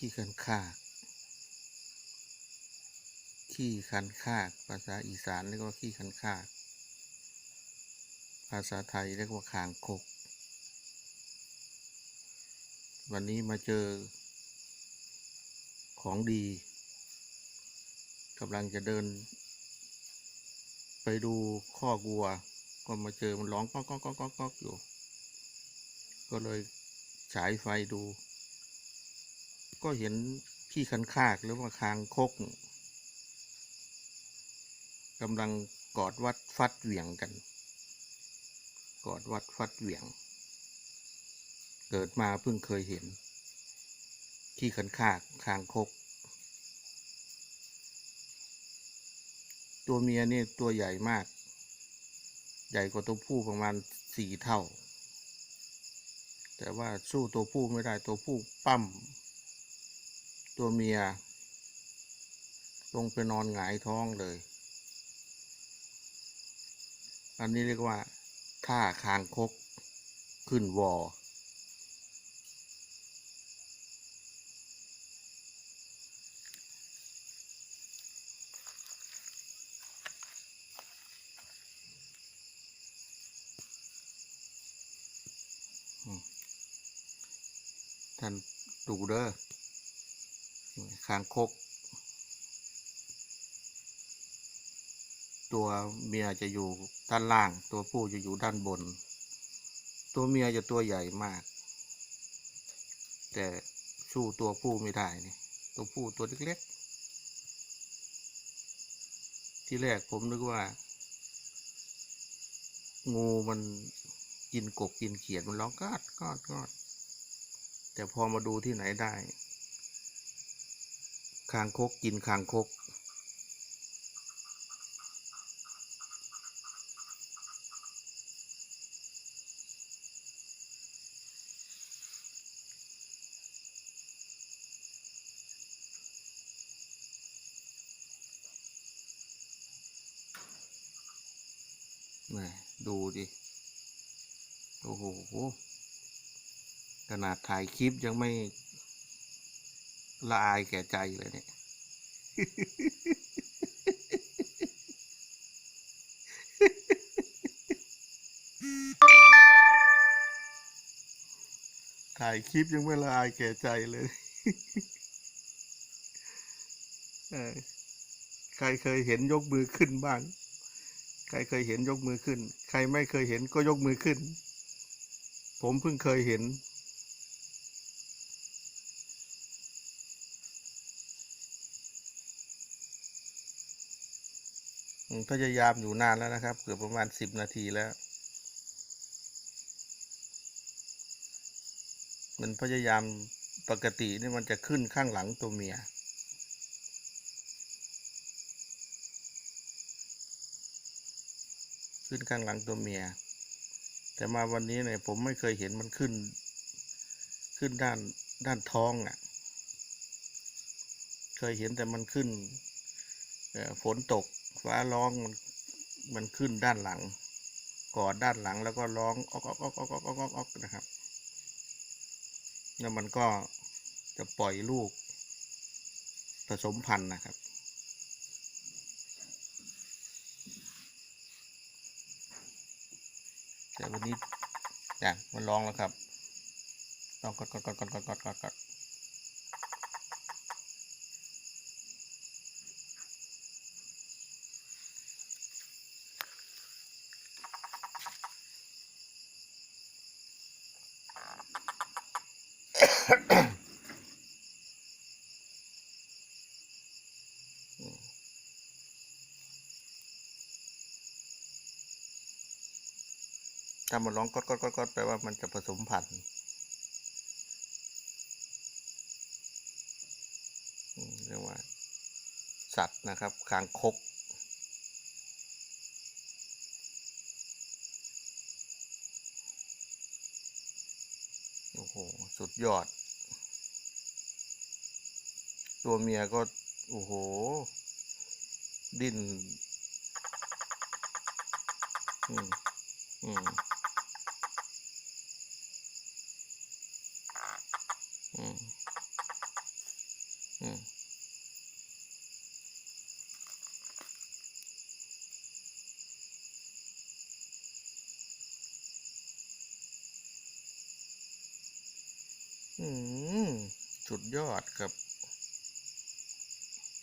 ขี้คันคากขี้คันคากภาษาอีสานเรียกว่าขี้คันคากภาษาไทยเรียกว่าคางคก วันนี้มาเจอ ของดีกำลังจะเดิน ไปดูข้อกวัว ก็มาเจอมันร้องก๊อกก๊อกก๊อกก๊อกก๊อกอยู่ ก็เลยฉายไฟดู ก็เห็นพี่คันคากหรือว่าคางคกกำลังกอดวัดฟัดเหวี่ยงกัน กอดวัดฟัดเหวี่ยง เกิดมาเพิ่งเคยเห็น ขี้คันคากคางคก ตัวเมียนี่ตัวใหญ่มาก ใหญ่กว่าตัวผู้ประมาณสี่เท่า แต่ว่าสู้ตัวผู้ไม่ได้ตัวผู้ปั้ม ตัวเมีย ลงไปนอนหงายท้องเลย อันนี้เรียกว่าท่าคางคกขึ้นวอ ท่านดูเด้อ คางคก ตัวเมียจะอยู่ด้านล่าง ตัวผู้จะอยู่ด้านบน ตัวเมียจะตัวใหญ่มาก แต่สู้ตัวผู้ไม่ได้นี่ตัวผู้ตัวเล็กๆ ที่แรกผมนึกว่า งูมันกินกบกินเขียดมันร้องกอดกอดกอดแต่พอมาดูที่ไหนได้ คางคกกินคางคก ดูดิ โอ้โห ขนาดถ่ายคลิปยังไม่ ละอายแก่ใจเลยเนี่ย ถ่ายคลิปยังไม่ละอายแก่ใจเลย ใครเคยเห็นยกมือขึ้นบ้าง ใครเคยเห็นยกมือขึ้น ใครไม่เคยเห็นก็ยกมือขึ้น ผมเพิ่งเคยเห็น พยายามอยู่นานแล้วนะครับ เกือบประมาณสิบนาทีแล้ว มันพยายามปกตินี่มันจะขึ้นข้างหลังตัวเมีย ขึ้นข้างหลังตัวเมีย แต่มาวันนี้เนี่ยผมไม่เคยเห็นมันขึ้น ขึ้นด้านด้านท้องอะ เคยเห็นแต่มันขึ้นฝนตก ฟ้าร้องมันมันขึ้นด้านหลังกอดด้านหลังแล้วก็ร้องอ๊อกอ๊อกอ๊อกออกออกอ๊อกนะครับ แล้วมันก็จะปล่อยลูก ผสมพันธุ์นะครับ แต่วันนี้อย่างมันร้องแล้วครับ ต้องกดกดกดกดกดกดกด ถ้ามันร้องกดกดกดกดแปลว่ามันจะผสมพันธุ์เรียกว่า สัตว์นะครับคางคก โอ้โห สุดยอด ตัวเมียก็ โอ้โห ดิ้น อืม อืม อืม อืมอืม สุดยอดครับ